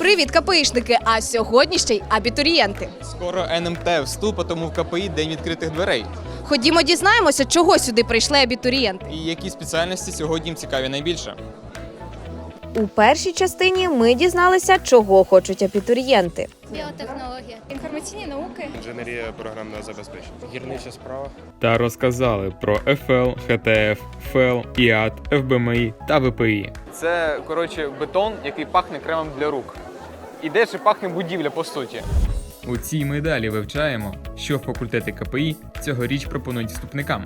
Привіт, КПІшники! А сьогодні ще й абітурієнти. Скоро НМТ вступ, а тому в КПІ день відкритих дверей. Ходімо, дізнаємося, чого сюди прийшли абітурієнти. І які спеціальності сьогодні їм цікаві найбільше. У першій частині ми дізналися, чого хочуть абітурієнти. Біотехнологія, інформаційні науки, Інженерія програмного забезпечення. Гірнича справа. та розказали про ФЛ, ХТФ, ФЕЛ, ІАТ, ФБМІ та ВПІ. Це коротше бетон, який пахне кремом для рук. І де ж пахне будівля по суті. У цій ми далі вивчаємо, що факультети КПІ цьогоріч пропонують вступникам.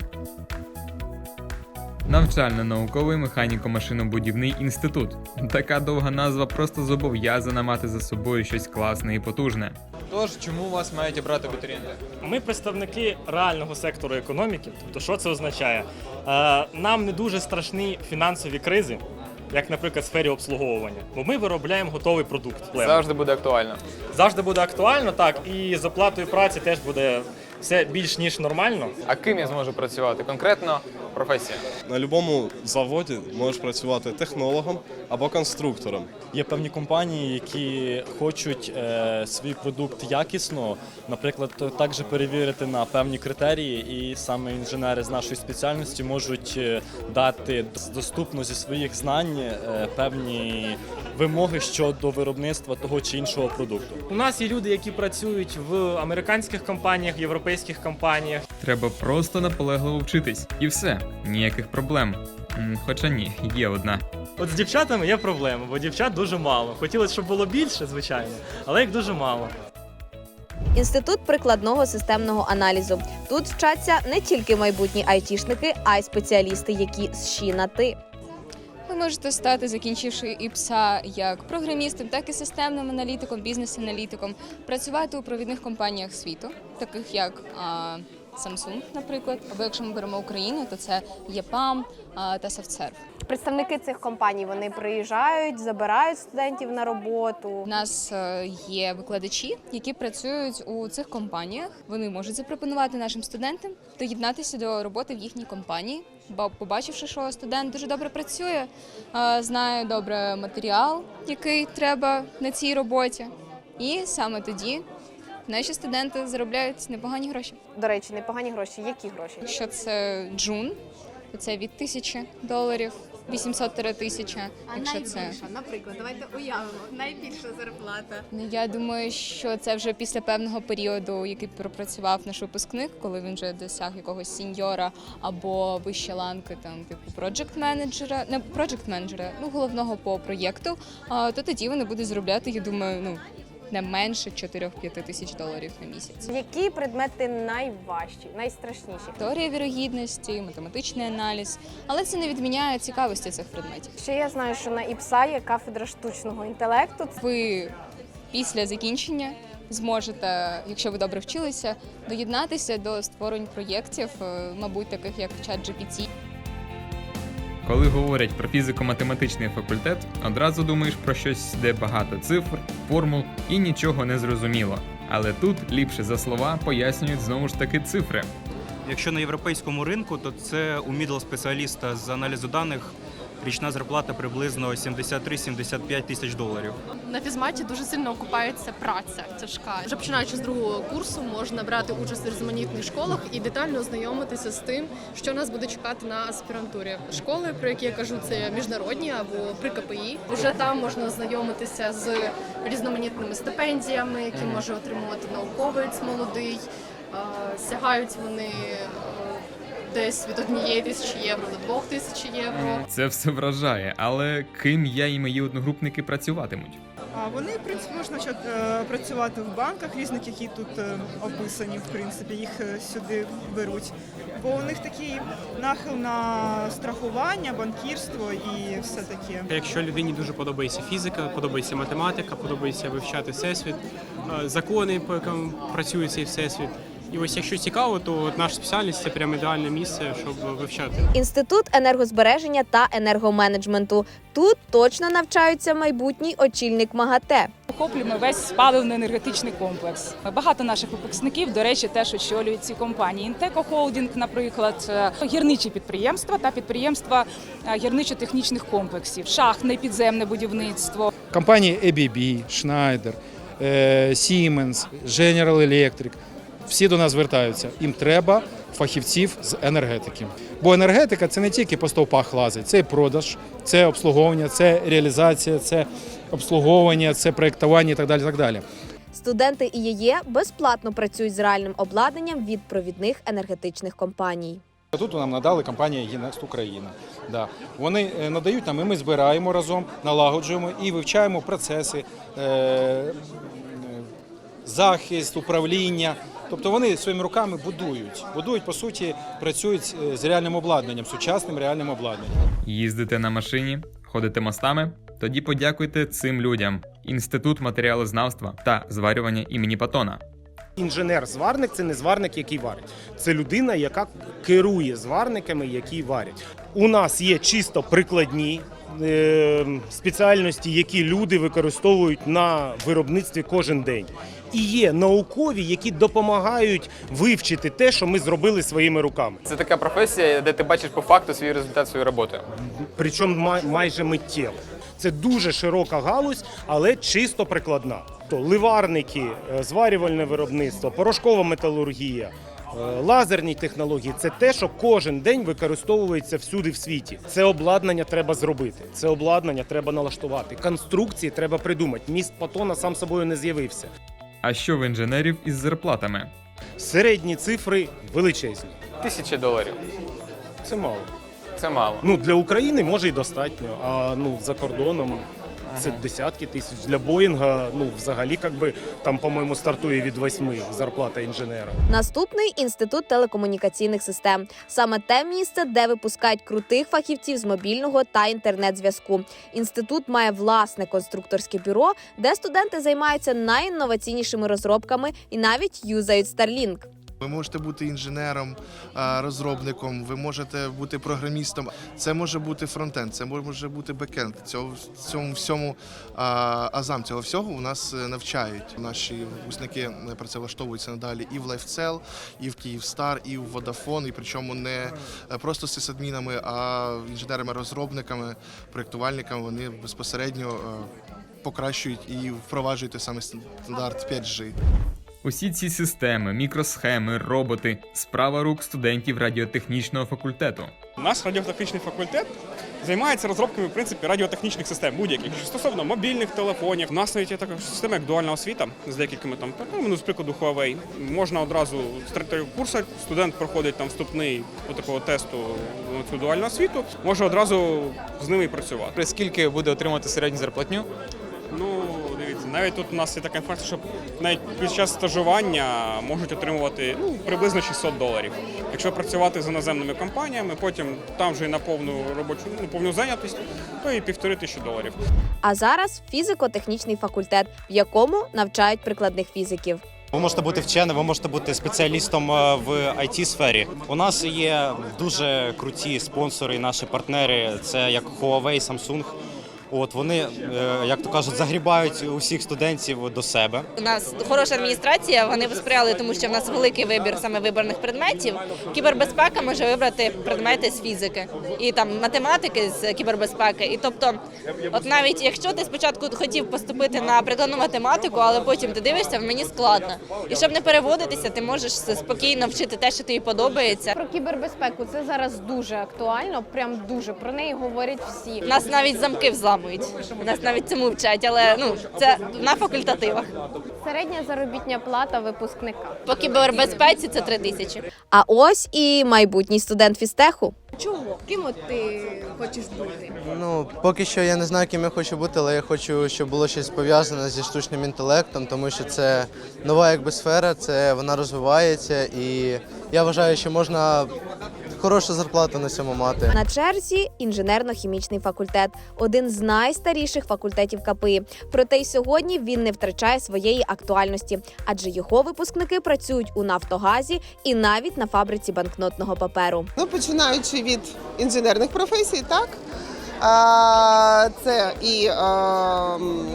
Навчально-науковий механіко-машинобудівний інститут. Така довга назва просто зобов'язана мати за собою щось класне і потужне. Тож, чому вас мають обрати абітурієнти? Ми представники реального сектору економіки. Тобто, що це означає? Е, нам не дуже страшні фінансові кризи, як, наприклад, в сфері обслуговування, бо ми виробляємо готовий продукт. Завжди буде актуально. Завжди буде актуально, так, і з оплатою праці теж буде все більш ніж нормально. А ким я зможу працювати? Конкретно професія. На будь-якому заводі можеш працювати технологом або конструктором. Є певні компанії, які хочуть е, свій продукт якісно, наприклад, також перевірити на певні критерії, і саме інженери з нашої спеціальності можуть е, дати доступно зі своїх знань е, певні вимоги щодо виробництва того чи іншого продукту. У нас є люди, які працюють в американських компаніях, європейських компаніях. Треба просто наполегливо вчитись. І все, ніяких проблем. М, Хоча ні, є одна. От з дівчатами є проблема, бо дівчат дуже мало. Хотілося, щоб було більше, звичайно, але їх дуже мало. Інститут прикладного системного аналізу. Тут вчаться не тільки майбутні айтішники, а й спеціалісти, які з «щі» на ти. Ви можете стати, закінчивши ІПСА як програмістом, так і системним аналітиком, бізнес-аналітиком, працювати у провідних компаніях світу, таких як а, Samsung, наприклад, або якщо ми беремо Україну, то це ЄПАМ та SoftServe. Представники цих компаній вони приїжджають, забирають студентів на роботу. У нас е, є викладачі, які працюють у цих компаніях. Вони можуть запропонувати нашим студентам доєднатися до роботи в їхній компанії. Бо побачивши, що студент дуже добре працює, е, знає добре матеріал, який треба на цій роботі, і саме тоді наші студенти заробляють непогані гроші. До речі, непогані гроші. Які гроші? Якщо це джун, то це від тисячі доларів, 800 тисяча. Якщо це наприклад, давайте уявимо, найбільша зарплата. Ну, я думаю, що це вже після певного періоду, який пропрацював наш випускник, коли він вже досяг якогось сіньора або вище ланки, там типу проджект менеджера, не проджект менеджера, ну головного по проєкту. А то тоді вони будуть заробляти, я думаю, ну не менше 4-5 тисяч доларів на місяць. Які предмети найважчі, найстрашніші? Теорія вірогідності, математичний аналіз, але це не відміняє цікавості цих предметів. Ще я знаю, що на ІПСА є кафедра штучного інтелекту. ви після закінчення зможете, якщо ви добре вчилися, доєднатися до створень проєктів, е, мабуть, таких як ChatGPT. Коли говорять про фізико-математичний факультет, одразу думаєш про щось, де багато цифр, формул і нічого не зрозуміло. Але тут ліпше за слова пояснюють знову ж таки цифри. Якщо на європейському ринку, то це у мідл спеціаліста з аналізу даних річна зарплата приблизно 73-75 тисяч доларів. На фізматі дуже сильно окупається праця тяжка. Вже починаючи з другого курсу, можна брати участь у різноманітних школах і детально ознайомитися з тим, що нас буде чекати на аспірантурі. Школи, про які я кажу, це міжнародні або при КПІ. Уже там можна ознайомитися з різноманітними стипендіями, які може отримувати науковець молодий. Сягають вони е, десь від однієї тисячі євро до двох тисяч євро. Це все вражає, але ким я і мої одногрупники працюватимуть? А вони, в принципі, почати е, працювати в банках різних, які тут е, описані, в принципі, їх сюди беруть. Бо у них такий нахил на страхування, банкірство і все таке. Якщо людині дуже подобається фізика, подобається математика, подобається вивчати всесвіт, закони, по яким працює цей всесвіт, І ось якщо цікаво, то от наша спеціальність це прям ідеальне місце, щоб вивчати. Інститут енергозбереження та енергоменеджменту. Тут точно навчаються майбутній очільник МАГАТЕ. Охоплюємо весь паливно-енергетичний комплекс. Багато наших випускників, до речі, теж очолюють ці компанії. Інтеко Холдінг, наприклад, е, гірничі підприємства та підприємства е, гірничо-технічних комплексів, шахтне підземне будівництво. Компанії ABB, Schneider, е, Siemens, General Electric всі до нас звертаються. Їм треба фахівців з енергетики. Бо енергетика це не тільки по стовпах лазить, це і продаж, це обслуговування, це реалізація, це обслуговування, це проєктування і так далі. Так далі. Студенти ІЄ безплатно працюють з реальним обладнанням від провідних енергетичних компаній. Тут нам надали компанія «Єнекст Україна. Да. Вони е, надають нам, і ми збираємо разом, налагоджуємо і вивчаємо процеси, е, захист, управління. Тобто вони своїми руками будують. Будують, по суті, працюють е, з реальним обладнанням, сучасним реальним обладнанням. Їздите на машині, ходите мостами? Тоді подякуйте цим людям: Інститут матеріалознавства та зварювання імені Патона. Інженер-зварник це не зварник, який варить. Це людина, яка керує зварниками, які варять. У нас є чисто прикладні е, спеціальності, які люди використовують на виробництві кожен день. І є наукові, які допомагають вивчити те, що ми зробили своїми руками. Це така професія, де ти бачиш по факту свій результат своєї роботи. Причому май- майже миттєво. Це дуже широка галузь, але чисто прикладна. То ливарники, е, зварювальне виробництво, порошкова металургія, е, лазерні технології це те, що кожен день використовується всюди в світі. Це обладнання треба зробити. Це обладнання треба налаштувати. Конструкції треба придумати. Міст Патона сам собою не з'явився. А що в інженерів із зарплатами? Середні цифри величезні. Тисячі доларів. Це мало. Це мало. Ну для України може й достатньо, а ну за кордоном. Це десятки тисяч для Боїнга. Ну взагалі, як би там, по-моєму, стартує від восьми зарплата інженера. Наступний інститут телекомунікаційних систем. Саме те місце, де випускають крутих фахівців з мобільного та інтернет-зв'язку. Інститут має власне конструкторське бюро, де студенти займаються найінноваційнішими розробками і навіть юзають Starlink. Ви можете бути інженером, розробником, ви можете бути програмістом. Це може бути фронтенд, це може бути бекенд. Цього цьому всьому азам цього всього у нас е, навчають. Наші випускники е, працевлаштовуються надалі і в LifeCell, і в Київстар, і в Vodafone, і причому не е, просто сисадмінами, а інженерами-розробниками, проєктувальниками. Вони безпосередньо е, покращують і впроваджують той самий стандарт 5G. Усі ці системи, мікросхеми, роботи справа рук студентів радіотехнічного факультету. Наш радіотехнічний факультет займається розробками в принципі радіотехнічних систем будь-яких стосовно мобільних телефонів. У нас навіть є така система, як дуальна освіта з деякими там ну, з прикладу Huawei. Можна одразу з третього курсу студент проходить там вступний до такого тесту на цю дуальну освіту. Може одразу з ними і працювати. Скільки буде отримати середню зарплатню? Ну, навіть тут у нас є така інформація, що навіть під час стажування можуть отримувати ну, приблизно 600 доларів. Якщо працювати з іноземними компаніями, потім там вже і на повну робочу, ну, повну зайнятість, то і півтори тисячі доларів. А зараз фізико-технічний факультет, в якому навчають прикладних фізиків. Ви можете бути вченим, ви можете бути спеціалістом е, в it сфері. У нас є дуже круті спонсори, наші партнери. Це як Huawei, Samsung. От вони, е, як то кажуть, загрібають усіх студентів до себе. У нас хороша адміністрація. Вони посприяли, тому що в нас великий вибір саме виборних предметів. Кібербезпека може вибрати предмети з фізики і там математики з кібербезпеки. І тобто, от навіть якщо ти спочатку хотів поступити на прикладну математику, але потім ти дивишся, мені складно. І щоб не переводитися, ти можеш спокійно вчити те, що тобі подобається. Про кібербезпеку це зараз дуже актуально, прям дуже про неї говорять всі. У нас навіть замки взламують. У нас навіть цьому вчать, але ну це на факультативах. Середня заробітня плата випускника. По кібербезпеці це три тисячі. А ось і майбутній студент фізтеху. Чого? Ким от ти хочеш бути? Ну, поки що я не знаю, ким я хочу бути, але я хочу, щоб було щось пов'язане зі штучним інтелектом, тому що це нова якби сфера, це вона розвивається, і я вважаю, що можна хорошу зарплату на цьому мати. На черзі інженерно-хімічний факультет, один з найстаріших факультетів КПІ. Проте й сьогодні він не втрачає своєї актуальності, адже його випускники працюють у Нафтогазі і навіть на фабриці банкнотного паперу. Ну, починаючи від інженерних професій, так. Це і,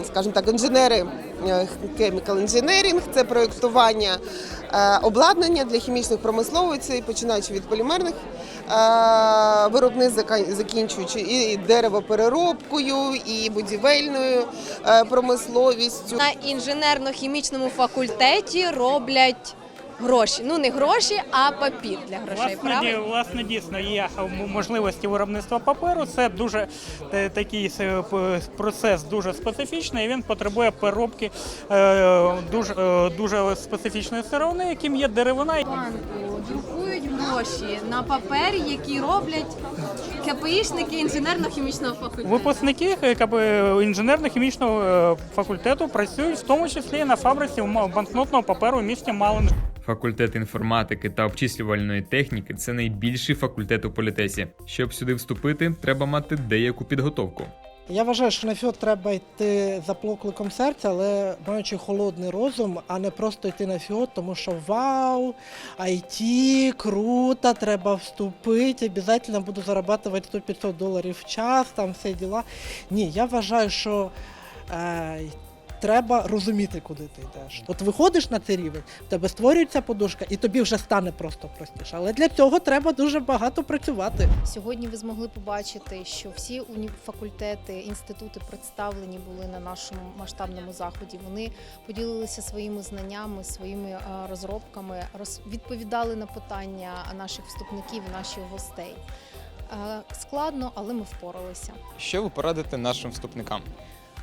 скажімо так, інженери, е, chemical engineering, це проєктування е, обладнання для хімічних промисловиців, починаючи від полімерних е, виробництв, закінчуючи і деревопереробкою, і будівельною е, промисловістю. На інженерно-хімічному факультеті роблять гроші. Ну не гроші, а папір для грошей. Власне, Правильно? власне, дійсно є можливості виробництва паперу. Це дуже е, такий е, процес дуже специфічний. і Він потребує переробки е, дуже, е, дуже специфічної сировини, яким є деревина. банку друкують гроші на папері, які роблять КПІшники інженерно-хімічного факультету. Випускники е, КБ інженерно-хімічного е, факультету працюють в тому числі і на фабриці м- банкнотного паперу в місті Малин. Факультет інформатики та обчислювальної техніки це найбільший факультет у політесі. Щоб сюди вступити, треба мати деяку підготовку. Я вважаю, що на фіот треба йти за покликом серця, але маючи холодний розум, а не просто йти на фіот, тому що вау, IT, круто, треба вступити, обов'язково буду зарабатувати 100-500 доларів в час, там все діла. Ні, я вважаю, що е, треба розуміти, куди ти йдеш. От виходиш на цей рівень, в тебе створюється подушка, і тобі вже стане просто простіше. Але для цього треба дуже багато працювати. Сьогодні ви змогли побачити, що всі уні- факультети, інститути представлені були на нашому масштабному заході. Вони поділилися своїми знаннями, своїми е, розробками, роз- відповідали на питання наших вступників, наших гостей. Е, Складно, але ми впоралися. Що ви порадите нашим вступникам?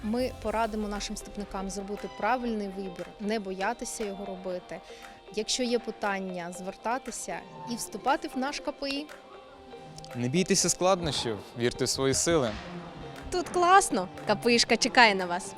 Ми порадимо нашим ступникам зробити правильний вибір, не боятися його робити. Якщо є питання, звертатися і вступати в наш КПІ. Не бійтеся складнощів, вірте в свої сили. Тут класно. КПІшка чекає на вас.